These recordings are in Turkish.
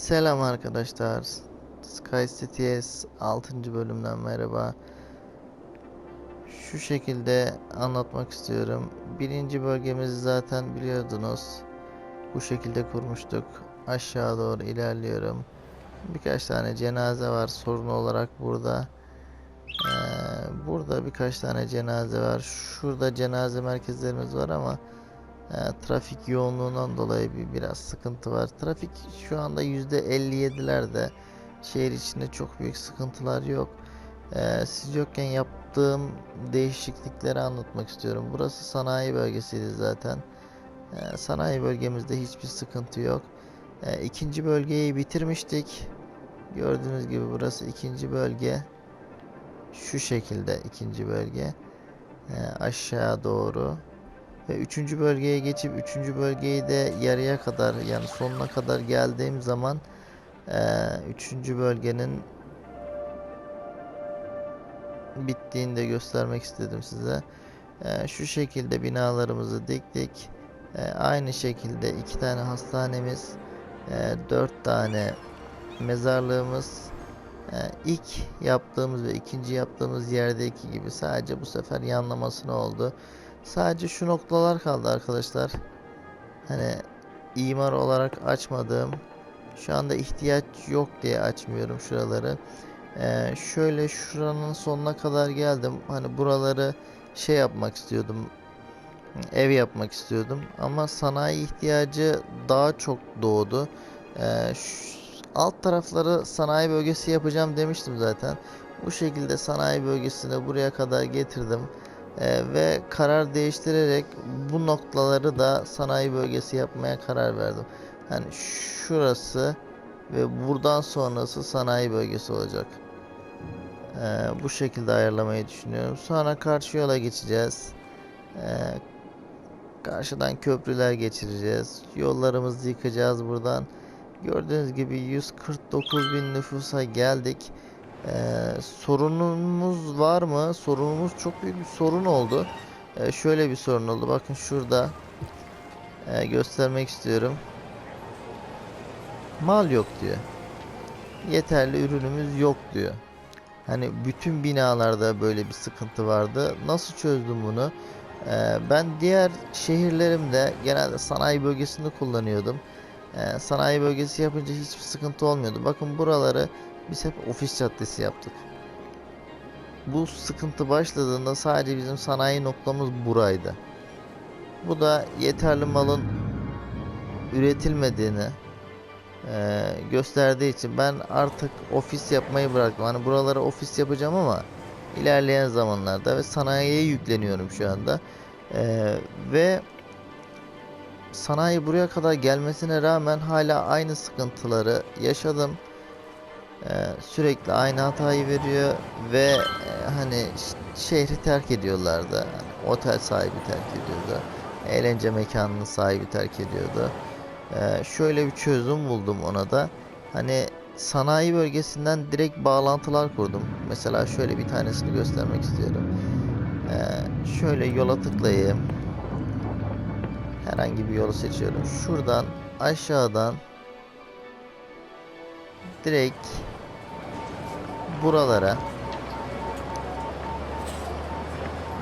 Selam arkadaşlar. Sky Cities 6. bölümden merhaba. Şu şekilde anlatmak istiyorum. Birinci bölgemizi zaten biliyordunuz. Bu şekilde kurmuştuk. Aşağı doğru ilerliyorum. Birkaç tane cenaze var sorun olarak burada. Ee, burada birkaç tane cenaze var. Şurada cenaze merkezlerimiz var ama e, trafik yoğunluğundan dolayı bir biraz sıkıntı var. Trafik şu anda %57'lerde. Şehir içinde çok büyük sıkıntılar yok. E, siz yokken yaptığım değişiklikleri anlatmak istiyorum. Burası sanayi bölgesiydi zaten. E, sanayi bölgemizde hiçbir sıkıntı yok. E, ikinci bölgeyi bitirmiştik. Gördüğünüz gibi burası ikinci bölge. Şu şekilde ikinci bölge. E, aşağı doğru. Ve üçüncü bölgeye geçip üçüncü bölgeyi de yarıya kadar yani sonuna kadar geldiğim zaman eee, üçüncü bölgenin bittiğini de göstermek istedim size. Eee, şu şekilde binalarımızı diktik. Eee, aynı şekilde iki tane hastanemiz, eee, dört tane mezarlığımız, eee, ilk yaptığımız ve ikinci yaptığımız yerdeki gibi sadece bu sefer yanlamasına oldu. Sadece şu noktalar kaldı arkadaşlar. Hani imar olarak açmadığım şu anda ihtiyaç yok diye açmıyorum şuraları. Ee, şöyle şuranın sonuna kadar geldim. Hani buraları şey yapmak istiyordum. Ev yapmak istiyordum. Ama sanayi ihtiyacı daha çok doğdu. Ee, alt tarafları sanayi bölgesi yapacağım demiştim zaten. Bu şekilde sanayi bölgesini buraya kadar getirdim. Ee, ve karar değiştirerek bu noktaları da sanayi bölgesi yapmaya karar verdim. Yani şurası ve buradan sonrası sanayi bölgesi olacak. Ee, bu şekilde ayarlamayı düşünüyorum. Sonra karşı yola geçeceğiz. Ee, karşıdan köprüler geçireceğiz. Yollarımızı yıkacağız buradan. Gördüğünüz gibi 149 bin nüfusa geldik. Ee, sorunumuz var mı? Sorunumuz çok büyük bir sorun oldu. Ee, şöyle bir sorun oldu. Bakın şurada Ee, göstermek istiyorum. Mal yok diyor. Yeterli ürünümüz yok diyor. Hani bütün binalarda böyle bir sıkıntı vardı. Nasıl çözdüm bunu? Ee, ben diğer şehirlerimde genelde sanayi bölgesinde kullanıyordum. Ee, sanayi bölgesi yapınca hiçbir sıkıntı olmuyordu. Bakın buraları biz hep ofis caddesi yaptık. Bu sıkıntı başladığında sadece bizim sanayi noktamız buraydı. Bu da yeterli malın üretilmediğini eee, gösterdiği için ben artık ofis yapmayı bıraktım. Hani buralara ofis yapacağım ama ilerleyen zamanlarda ve sanayiye yükleniyorum şu anda. Eee, ve sanayi buraya kadar gelmesine rağmen hala aynı sıkıntıları yaşadım. Ee, sürekli aynı hatayı veriyor ve e, hani şehri terk ediyorlardı. Hani otel sahibi terk ediyordu. Eğlence mekanının sahibi terk ediyordu. Ee, şöyle bir çözüm buldum ona da. Hani sanayi bölgesinden direkt bağlantılar kurdum. Mesela şöyle bir tanesini göstermek istiyorum. Ee, şöyle yola tıklayayım. Herhangi bir yolu seçiyorum. Şuradan aşağıdan direkt buralara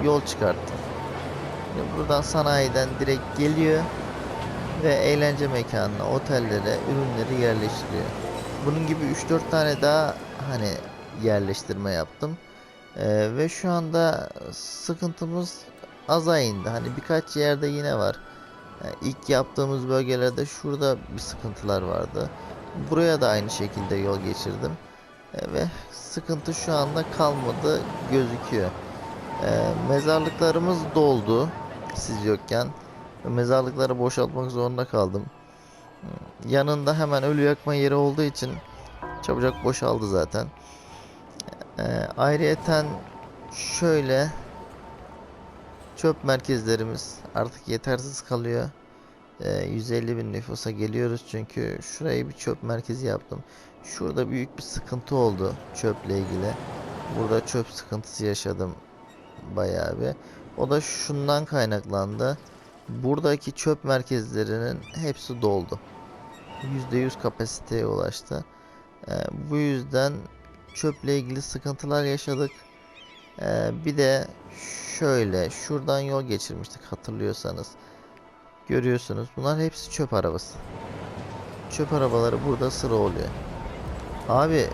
yol çıkarttım. Şimdi buradan sanayiden direkt geliyor ve eğlence mekanına, otellere ürünleri yerleştiriyor. Bunun gibi 3-4 tane daha hani yerleştirme yaptım. Ee, ve şu anda sıkıntımız aza indi. Hani birkaç yerde yine var. Yani ilk yaptığımız bölgelerde şurada bir sıkıntılar vardı. Buraya da aynı şekilde yol geçirdim. E, ve sıkıntı şu anda kalmadı gözüküyor. E, mezarlıklarımız doldu siz yokken. Mezarlıkları boşaltmak zorunda kaldım. Yanında hemen ölü yakma yeri olduğu için çabucak boşaldı zaten. E, ayrıyeten şöyle çöp merkezlerimiz artık yetersiz kalıyor. E, 150 bin nüfusa geliyoruz çünkü şurayı bir çöp merkezi yaptım. Şurada büyük bir sıkıntı oldu çöple ilgili. Burada çöp sıkıntısı yaşadım bayağı bir. O da şundan kaynaklandı. Buradaki çöp merkezlerinin hepsi doldu. %100 kapasiteye ulaştı. Ee, bu yüzden çöple ilgili sıkıntılar yaşadık. Ee, bir de şöyle şuradan yol geçirmiştik hatırlıyorsanız. Görüyorsunuz bunlar hepsi çöp arabası. Çöp arabaları burada sıra oluyor. Abi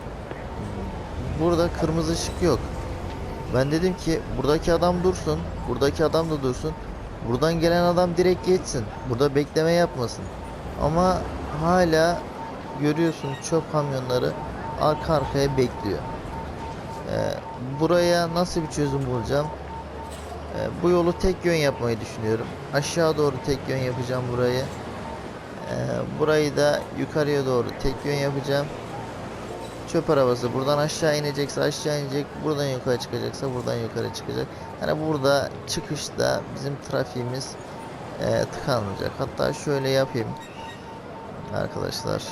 burada kırmızı ışık yok. Ben dedim ki buradaki adam dursun. Buradaki adam da dursun. Buradan gelen adam direkt geçsin. Burada bekleme yapmasın. Ama hala görüyorsun çöp kamyonları arka arkaya bekliyor. Ee, buraya nasıl bir çözüm bulacağım? Ee, bu yolu tek yön yapmayı düşünüyorum. Aşağı doğru tek yön yapacağım burayı. Ee, burayı da yukarıya doğru tek yön yapacağım. Çöp arabası buradan aşağı inecekse aşağı inecek, buradan yukarı çıkacaksa buradan yukarı çıkacak. Yani burada çıkışta bizim trafiğimiz e, tıkanmayacak. Hatta şöyle yapayım arkadaşlar.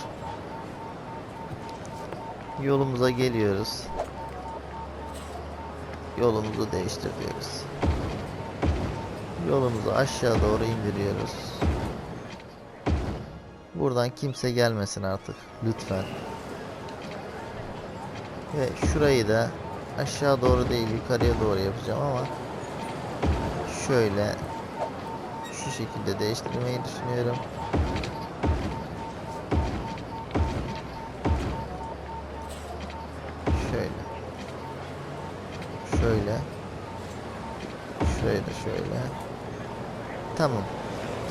Yolumuza geliyoruz. Yolumuzu değiştiriyoruz. Yolumuzu aşağı doğru indiriyoruz. Buradan kimse gelmesin artık lütfen. Ve şurayı da aşağı doğru değil yukarıya doğru yapacağım ama şöyle şu şekilde değiştirmeyi düşünüyorum. Şöyle. Şöyle. Şöyle şöyle. Tamam.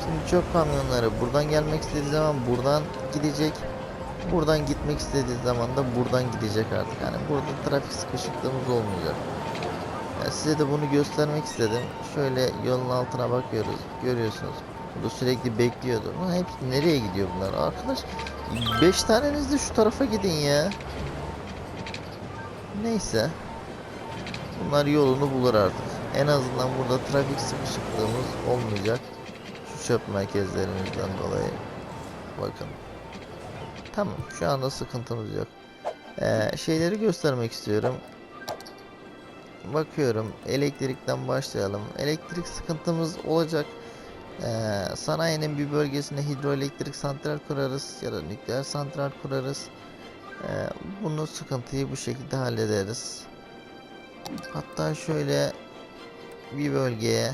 Şimdi çöp kamyonları buradan gelmek istediği zaman buradan gidecek. Buradan gitmek istediği zaman da buradan gidecek artık. Yani burada trafik sıkışıklığımız olmayacak. Yani size de bunu göstermek istedim. Şöyle yolun altına bakıyoruz. Görüyorsunuz. Burada sürekli bekliyordu. Lan hepsi nereye gidiyor bunlar? Arkadaş 5 taneniz de şu tarafa gidin ya. Neyse. Bunlar yolunu bulur artık. En azından burada trafik sıkışıklığımız olmayacak. Şu çöp merkezlerimizden dolayı. Bakın. Tamam şu anda sıkıntımız yok. Ee, şeyleri göstermek istiyorum. Bakıyorum elektrikten başlayalım. Elektrik sıkıntımız olacak. Ee, sanayinin bir bölgesine hidroelektrik santral kurarız ya da nükleer santral kurarız. Ee, bunu sıkıntıyı bu şekilde hallederiz. Hatta şöyle bir bölgeye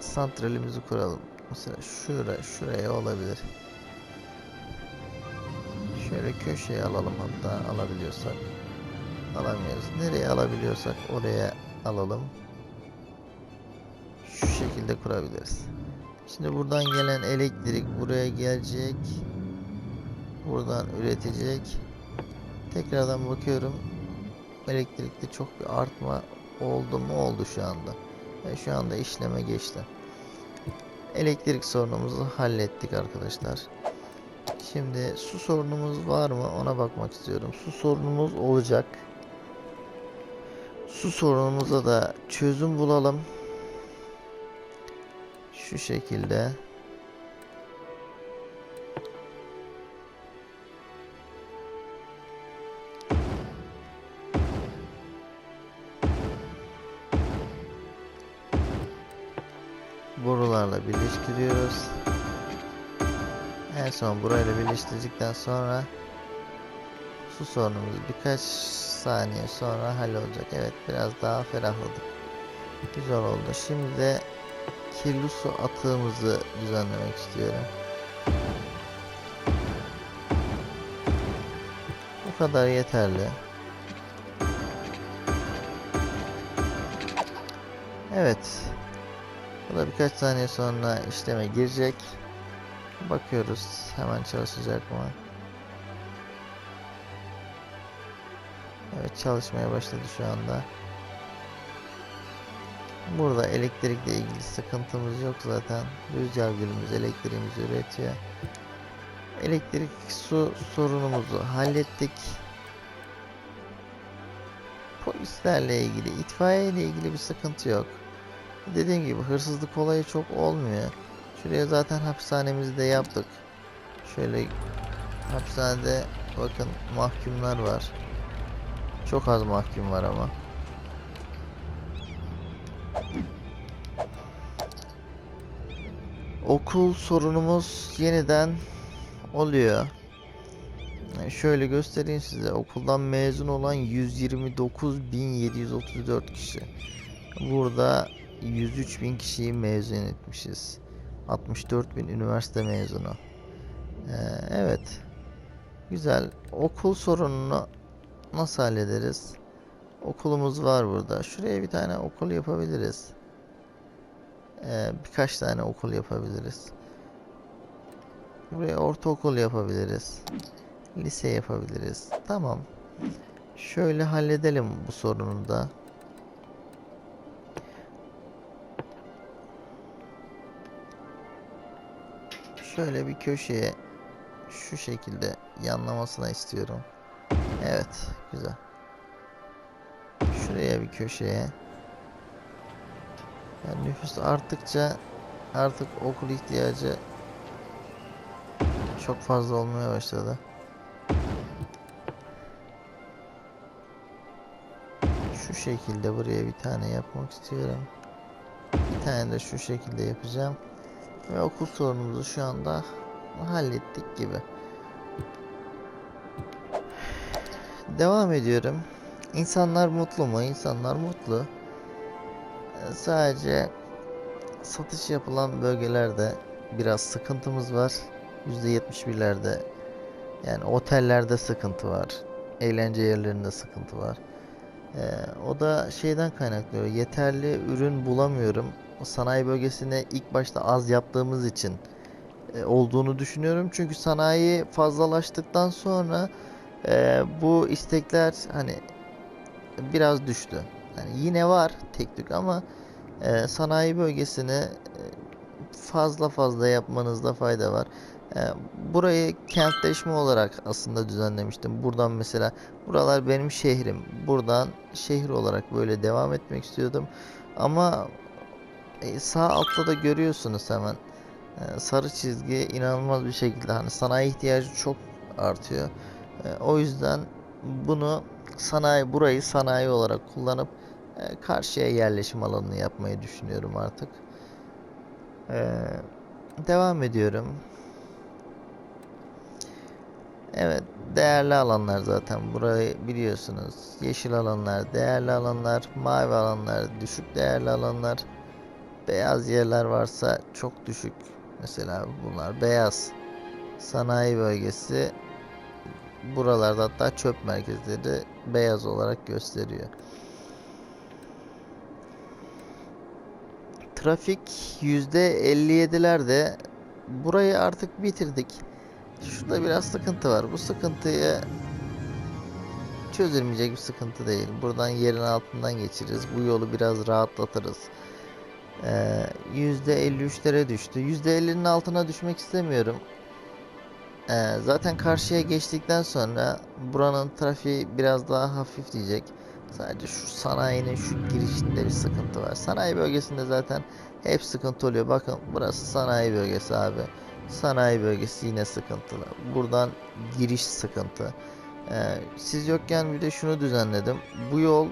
santralimizi kuralım. Mesela şura, şuraya olabilir. Şöyle köşeye alalım hatta alabiliyorsak. Alamıyoruz. Nereye alabiliyorsak oraya alalım. Şu şekilde kurabiliriz. Şimdi buradan gelen elektrik buraya gelecek. Buradan üretecek. Tekrardan bakıyorum. Elektrikte çok bir artma oldu mu oldu şu anda. Ve şu anda işleme geçti. Elektrik sorunumuzu hallettik arkadaşlar. Şimdi su sorunumuz var mı ona bakmak istiyorum. Su sorunumuz olacak. Su sorunumuza da çözüm bulalım. Şu şekilde. Birleştiriyoruz. En son burayla birleştirdikten sonra su sorunumuz birkaç saniye sonra hallolacak. Evet biraz daha ferahladık. Güzel oldu. Şimdi de kirli su atığımızı düzenlemek istiyorum. Bu kadar yeterli. Evet. Bu da birkaç saniye sonra işleme girecek. Bakıyoruz hemen çalışacak mı? Evet çalışmaya başladı şu anda. Burada elektrikle ilgili sıkıntımız yok zaten. Rüzgar gülümüz elektriğimizi üretiyor. Elektrik su sorunumuzu hallettik. Polislerle ilgili, itfaiye ile ilgili bir sıkıntı yok. Dediğim gibi hırsızlık olayı çok olmuyor. Şuraya zaten hapishanemizi de yaptık. Şöyle hapishanede bakın mahkumlar var. Çok az mahkum var ama. Okul sorunumuz yeniden oluyor. Şöyle göstereyim size. Okuldan mezun olan 129.734 kişi. Burada 103.000 kişiyi mezun etmişiz. 64.000 üniversite mezunu. Ee, evet. Güzel. Okul sorununu nasıl hallederiz? Okulumuz var burada. Şuraya bir tane okul yapabiliriz. Ee, birkaç tane okul yapabiliriz. Buraya ortaokul yapabiliriz. Lise yapabiliriz. Tamam. Şöyle halledelim bu sorunu da. Şöyle bir köşeye şu şekilde yanlamasına istiyorum. Evet, güzel. Şuraya bir köşeye. Yani nüfus arttıkça artık okul ihtiyacı çok fazla olmaya başladı. Şu şekilde buraya bir tane yapmak istiyorum. Bir tane de şu şekilde yapacağım. Ve okul sorunumuzu şu anda hallettik gibi. Devam ediyorum. İnsanlar mutlu mu? İnsanlar mutlu. Ee, Sadece satış yapılan bölgelerde biraz sıkıntımız var. %71'lerde yani otellerde sıkıntı var. Eğlence yerlerinde sıkıntı var. Ee, o da şeyden kaynaklanıyor. Yeterli ürün bulamıyorum. Sanayi bölgesine ilk başta az yaptığımız için e, olduğunu düşünüyorum. Çünkü sanayi fazlalaştıktan sonra e, bu istekler hani biraz düştü. Yani yine var tek tük ama e, sanayi bölgesini e, fazla fazla yapmanızda fayda var. E, burayı kentleşme olarak aslında düzenlemiştim. Buradan mesela buralar benim şehrim. Buradan şehir olarak böyle devam etmek istiyordum. Ama sağ altta da görüyorsunuz hemen. E, sarı çizgi inanılmaz bir şekilde hani sanayi ihtiyacı çok artıyor. E, o yüzden bunu sanayi burayı sanayi olarak kullanıp e, karşıya yerleşim alanını yapmayı düşünüyorum artık. E, devam ediyorum. Evet, değerli alanlar zaten burayı biliyorsunuz. Yeşil alanlar, değerli alanlar, mavi alanlar, düşük değerli alanlar, beyaz yerler varsa çok düşük. Mesela bunlar beyaz. Sanayi bölgesi buralarda hatta çöp merkezleri beyaz olarak gösteriyor. Trafik %57'lerde burayı artık bitirdik. Şurada biraz sıkıntı var. Bu sıkıntıyı çözülmeyecek bir sıkıntı değil. Buradan yerin altından geçiririz. Bu yolu biraz rahatlatırız. Ee, %53'lere düştü. %50'nin altına düşmek istemiyorum. Ee, zaten karşıya geçtikten sonra buranın trafiği biraz daha hafifleyecek. Sadece şu sanayinin şu girişinde bir sıkıntı var. Sanayi bölgesinde zaten hep sıkıntı oluyor. Bakın burası sanayi bölgesi abi. Sanayi bölgesi yine sıkıntılı. Buradan giriş sıkıntı. Ee, siz yokken bir de şunu düzenledim. Bu yol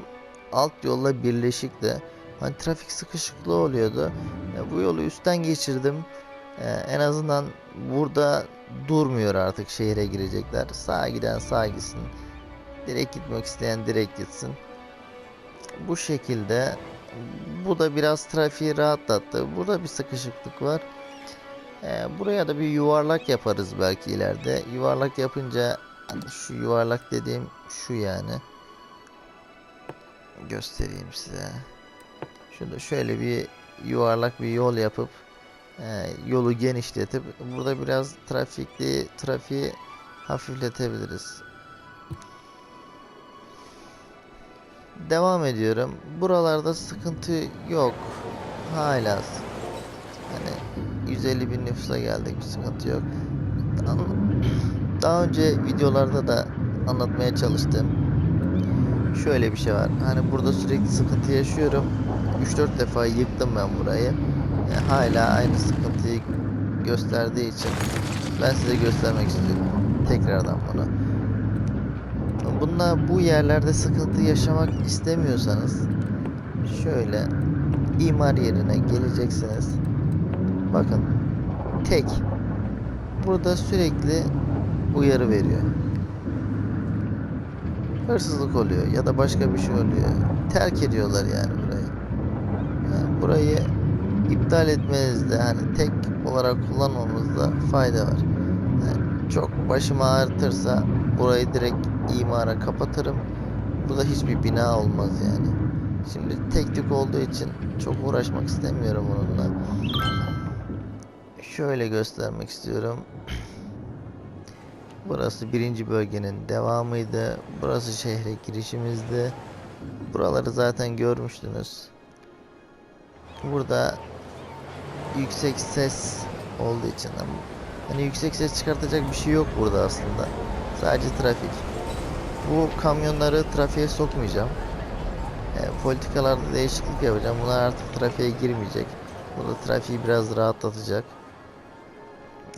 alt yolla birleşikti. Hani trafik sıkışıklığı oluyordu. Ya bu yolu üstten geçirdim. Ee, en azından burada durmuyor artık şehre girecekler. Sağa giden sağa gitsin. Direkt gitmek isteyen direkt gitsin. Bu şekilde bu da biraz trafiği rahatlattı. Burada bir sıkışıklık var. Ee, buraya da bir yuvarlak yaparız belki ileride. Yuvarlak yapınca hani şu yuvarlak dediğim şu yani. Göstereyim size. Şurada şöyle bir yuvarlak bir yol yapıp e, yolu genişletip burada biraz trafikli trafiği hafifletebiliriz. Devam ediyorum. Buralarda sıkıntı yok. Hala hani 150 bin nüfusa geldik bir sıkıntı yok. Daha önce videolarda da anlatmaya çalıştım. Şöyle bir şey var. Hani burada sürekli sıkıntı yaşıyorum. 3-4 defa yıktım ben burayı. E, hala aynı sıkıntıyı gösterdiği için ben size göstermek istiyorum. Tekrardan bunu. Bununla bu yerlerde sıkıntı yaşamak istemiyorsanız şöyle imar yerine geleceksiniz. Bakın tek. Burada sürekli uyarı veriyor. Hırsızlık oluyor ya da başka bir şey oluyor. Terk ediyorlar yani burayı. Yani iptal etmenizde hani tek olarak kullanmamızda fayda var. Yani çok başımı ağrıtırsa burayı direkt imara kapatırım. Burada hiçbir bina olmaz yani. Şimdi teknik olduğu için çok uğraşmak istemiyorum onunla. Şöyle göstermek istiyorum. Burası birinci bölgenin devamıydı. Burası şehre girişimizdi. Buraları zaten görmüştünüz. Burada yüksek ses olduğu için ama hani yüksek ses çıkartacak bir şey yok burada aslında. Sadece trafik. Bu kamyonları trafiğe sokmayacağım. E, politikalarda değişiklik yapacağım. Bunlar artık trafiğe girmeyecek. Bu da trafiği biraz rahatlatacak.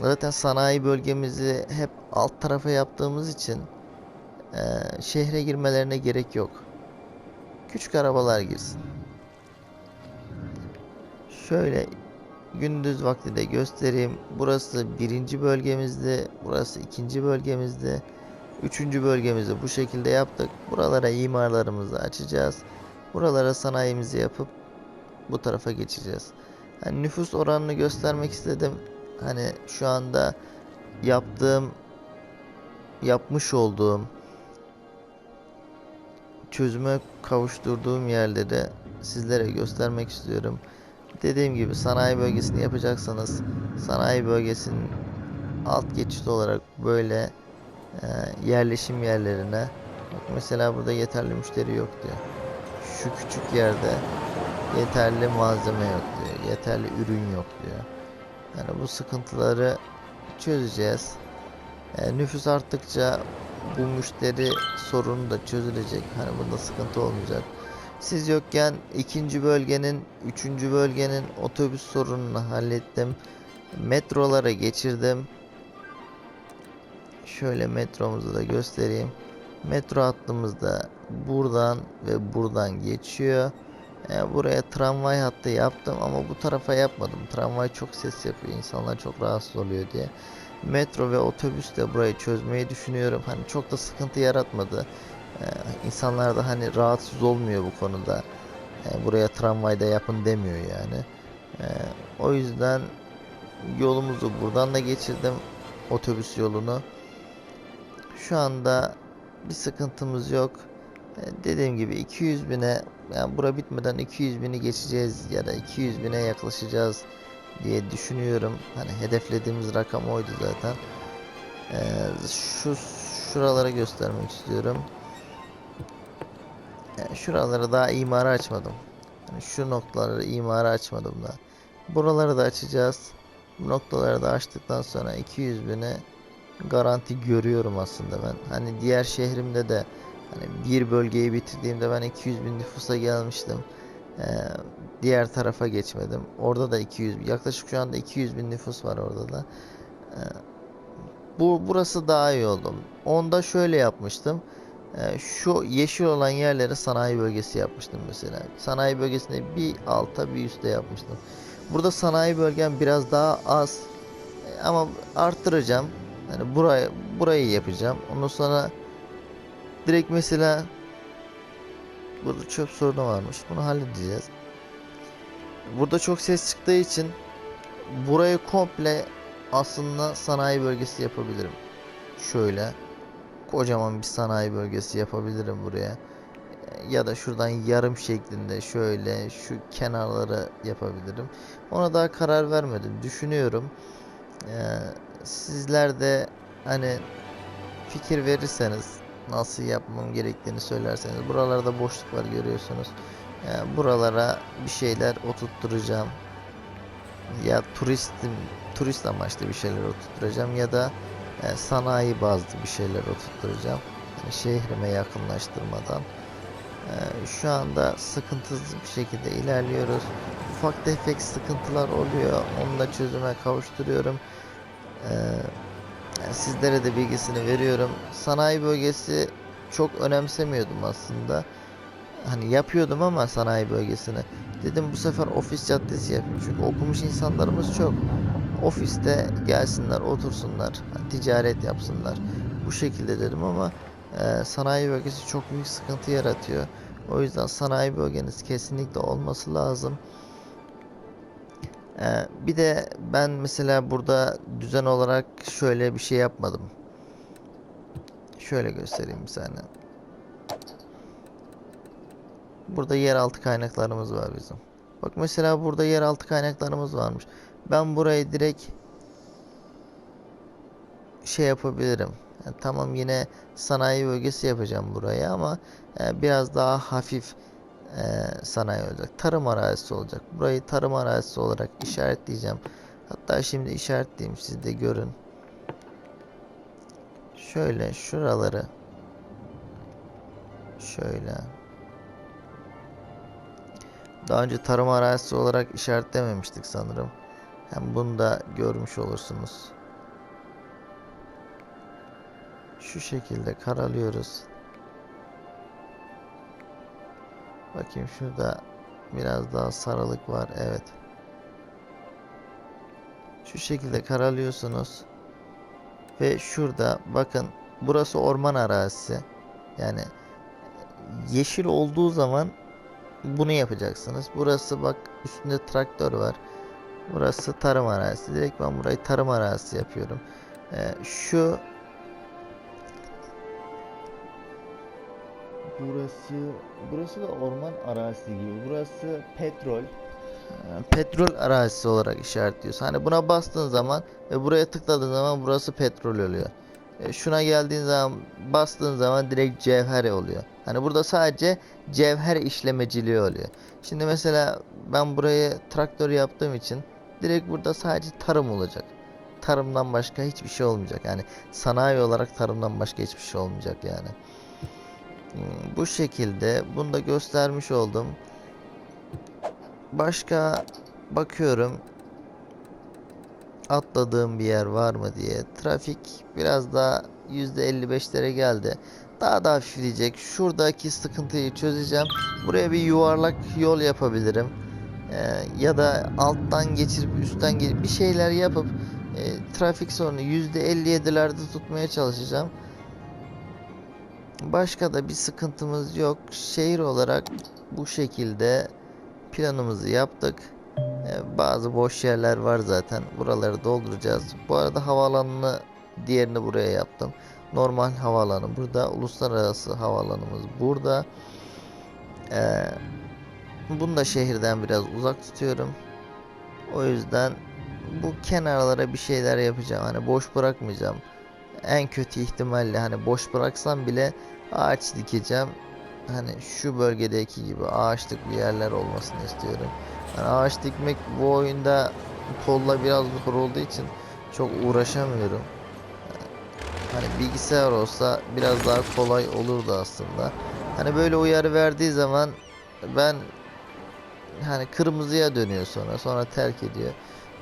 Zaten sanayi bölgemizi hep alt tarafa yaptığımız için e, şehre girmelerine gerek yok. Küçük arabalar girsin. Şöyle gündüz vakti de göstereyim. Burası birinci bölgemizdi. Burası ikinci bölgemizdi. Üçüncü bölgemizi bu şekilde yaptık. Buralara imarlarımızı açacağız. Buralara sanayimizi yapıp bu tarafa geçeceğiz. Hani nüfus oranını göstermek istedim. Hani şu anda yaptığım yapmış olduğum çözüme kavuşturduğum yerleri sizlere göstermek istiyorum. Dediğim gibi sanayi bölgesini yapacaksanız sanayi bölgesinin alt geçit olarak böyle e, yerleşim yerlerine bak mesela burada yeterli müşteri yok diyor. Şu küçük yerde yeterli malzeme yok diyor. Yeterli ürün yok diyor. Yani bu sıkıntıları çözeceğiz. E, nüfus arttıkça bu müşteri sorunu da çözülecek. Hani bunda sıkıntı olmayacak. Siz yokken ikinci bölgenin, üçüncü bölgenin otobüs sorununu hallettim. Metrolara geçirdim. Şöyle metromuzu da göstereyim. Metro hattımız da buradan ve buradan geçiyor. E, buraya tramvay hattı yaptım ama bu tarafa yapmadım. Tramvay çok ses yapıyor. insanlar çok rahatsız oluyor diye. Metro ve otobüsle burayı çözmeyi düşünüyorum. Hani çok da sıkıntı yaratmadı. E, insanlar da hani rahatsız olmuyor bu konuda. E, buraya tramvayda yapın demiyor yani. E, o yüzden yolumuzu buradan da geçirdim. Otobüs yolunu. Şu anda bir sıkıntımız yok. E, Dediğim gibi 200 bine yani bura bitmeden 200 bini geçeceğiz ya da 200 bine yaklaşacağız diye düşünüyorum. Hani hedeflediğimiz rakam oydu zaten. E, şu şuralara göstermek istiyorum. Yani şuraları daha imara açmadım. Yani şu noktaları imara açmadım da. Buraları da açacağız. Bu noktaları da açtıktan sonra 200 bine garanti görüyorum aslında ben. Hani diğer şehrimde de hani bir bölgeyi bitirdiğimde ben 200 bin nüfusa gelmiştim. Ee, diğer tarafa geçmedim. Orada da 200 yaklaşık şu anda 200 bin nüfus var orada da. Ee, bu burası daha iyi oldu. Onda şöyle yapmıştım. Ee, şu yeşil olan yerleri sanayi bölgesi yapmıştım mesela. Sanayi bölgesinde bir alta bir üstte yapmıştım. Burada sanayi bölgem biraz daha az Ee, ama arttıracağım. Yani burayı burayı yapacağım. Ondan sonra direkt mesela burada çöp sorunu varmış. Bunu halledeceğiz. Burada çok ses çıktığı için burayı komple aslında sanayi bölgesi yapabilirim. Şöyle kocaman bir sanayi bölgesi yapabilirim buraya. Ya da şuradan yarım şeklinde şöyle şu kenarları yapabilirim. Ona daha karar vermedim. Düşünüyorum. Ee, sizler de hani fikir verirseniz nasıl yapmam gerektiğini söylerseniz buralarda boşluk var görüyorsunuz. Yani buralara bir şeyler oturtturacağım. Ya turistim turist amaçlı bir şeyler oturtturacağım ya da e, sanayi bazlı bir şeyler oturtturacağım. Yani şehrime yakınlaştırmadan. E, şu anda sıkıntısız bir şekilde ilerliyoruz. Ufak tefek sıkıntılar oluyor. Onu da çözüme kavuşturuyorum. E, yani sizlere de bilgisini veriyorum. Sanayi bölgesi çok önemsemiyordum aslında. Hani yapıyordum ama sanayi bölgesini. Dedim bu sefer ofis caddesi yapayım. Çünkü okumuş insanlarımız çok. Ofiste gelsinler, otursunlar, ticaret yapsınlar. Bu şekilde dedim ama e, sanayi bölgesi çok büyük sıkıntı yaratıyor. O yüzden sanayi bölgeniz kesinlikle olması lazım. E, bir de ben mesela burada düzen olarak şöyle bir şey yapmadım. Şöyle göstereyim bir saniye. Burada yeraltı kaynaklarımız var bizim. Bak mesela burada yeraltı kaynaklarımız varmış. Ben burayı direkt şey yapabilirim. Yani tamam yine sanayi bölgesi yapacağım buraya ama e, biraz daha hafif e, sanayi olacak. Tarım arazisi olacak. Burayı tarım arazisi olarak işaretleyeceğim. Hatta şimdi işaretleyeyim siz de görün. Şöyle şuraları şöyle daha önce tarım arazisi olarak işaretlememiştik sanırım. Hem bunu da görmüş olursunuz. Şu şekilde karalıyoruz. Bakayım şurada biraz daha sarılık var. Evet. Şu şekilde karalıyorsunuz. Ve şurada bakın burası orman arazisi. Yani yeşil olduğu zaman bunu yapacaksınız. Burası bak üstünde traktör var. Burası tarım arazisi. Direkt ben burayı tarım arazisi yapıyorum. Ee, şu Burası burası da orman arazisi gibi. Burası petrol. Ee, Petrol arazisi olarak işaretliyoruz. Hani buna bastığın zaman ve buraya tıkladığın zaman burası petrol oluyor. E, şuna geldiğin zaman bastığın zaman direkt cevher oluyor. Hani burada sadece cevher işlemeciliği oluyor. Şimdi mesela ben burayı traktör yaptığım için direkt burada sadece tarım olacak. Tarımdan başka hiçbir şey olmayacak. Yani sanayi olarak tarımdan başka hiçbir şey olmayacak yani. Hmm, Bu şekilde bunu da göstermiş oldum. Başka bakıyorum atladığım bir yer var mı diye. Trafik biraz daha %55'lere geldi. Daha da hafifleyecek. Şuradaki sıkıntıyı çözeceğim. Buraya bir yuvarlak yol yapabilirim. Ee, ya da alttan geçirip üstten gelip bir şeyler yapıp e, trafik sorunu %57'lerde tutmaya çalışacağım. Başka da bir sıkıntımız yok. Şehir olarak bu şekilde planımızı yaptık. Ee, Bazı boş yerler var zaten. Buraları dolduracağız. Bu arada havaalanını diğerini buraya yaptım. Normal havaalanı burada. Uluslararası havaalanımız burada. Ee, bunu da şehirden biraz uzak tutuyorum. O yüzden bu kenarlara bir şeyler yapacağım. Hani boş bırakmayacağım. En kötü ihtimalle hani boş bıraksam bile ağaç dikeceğim. Hani şu bölgedeki gibi ağaçlık bir yerler olmasını istiyorum. Yani ağaç dikmek bu oyunda kolla biraz zor olduğu için çok uğraşamıyorum. Hani bilgisayar olsa biraz daha kolay olurdu aslında. Hani böyle uyarı verdiği zaman ben hani kırmızıya dönüyor sonra sonra terk ediyor.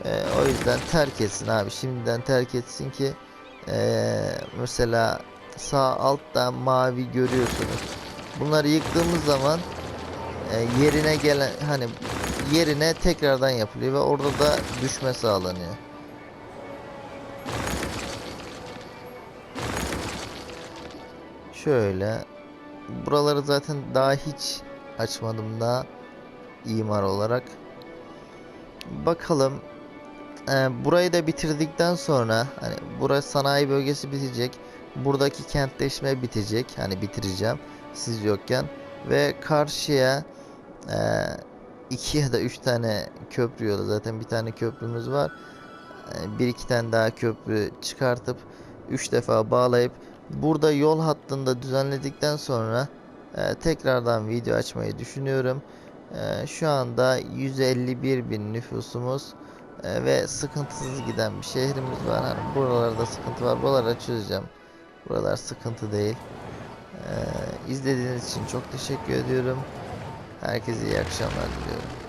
Ee, o yüzden terk etsin abi şimdiden terk etsin ki ee, mesela sağ altta mavi görüyorsunuz. Bunları yıktığımız zaman e, yerine gelen hani yerine tekrardan yapılıyor ve orada da düşme sağlanıyor. Şöyle buraları zaten daha hiç açmadım daha imar olarak. Bakalım e, burayı da bitirdikten sonra hani burası sanayi bölgesi bitecek. Buradaki kentleşme bitecek. Hani bitireceğim siz yokken ve karşıya e, iki ya da üç tane köprü yolu zaten bir tane köprümüz var. E, bir iki tane daha köprü çıkartıp üç defa bağlayıp burada yol hattında düzenledikten sonra e, tekrardan video açmayı düşünüyorum. E, şu anda 151 bin nüfusumuz e, ve sıkıntısız giden bir şehrimiz var. Hani buralarda sıkıntı var. Buraları çözeceğim. Buralar sıkıntı değil. Ee, izlediğiniz için çok teşekkür ediyorum. Herkese iyi akşamlar diliyorum.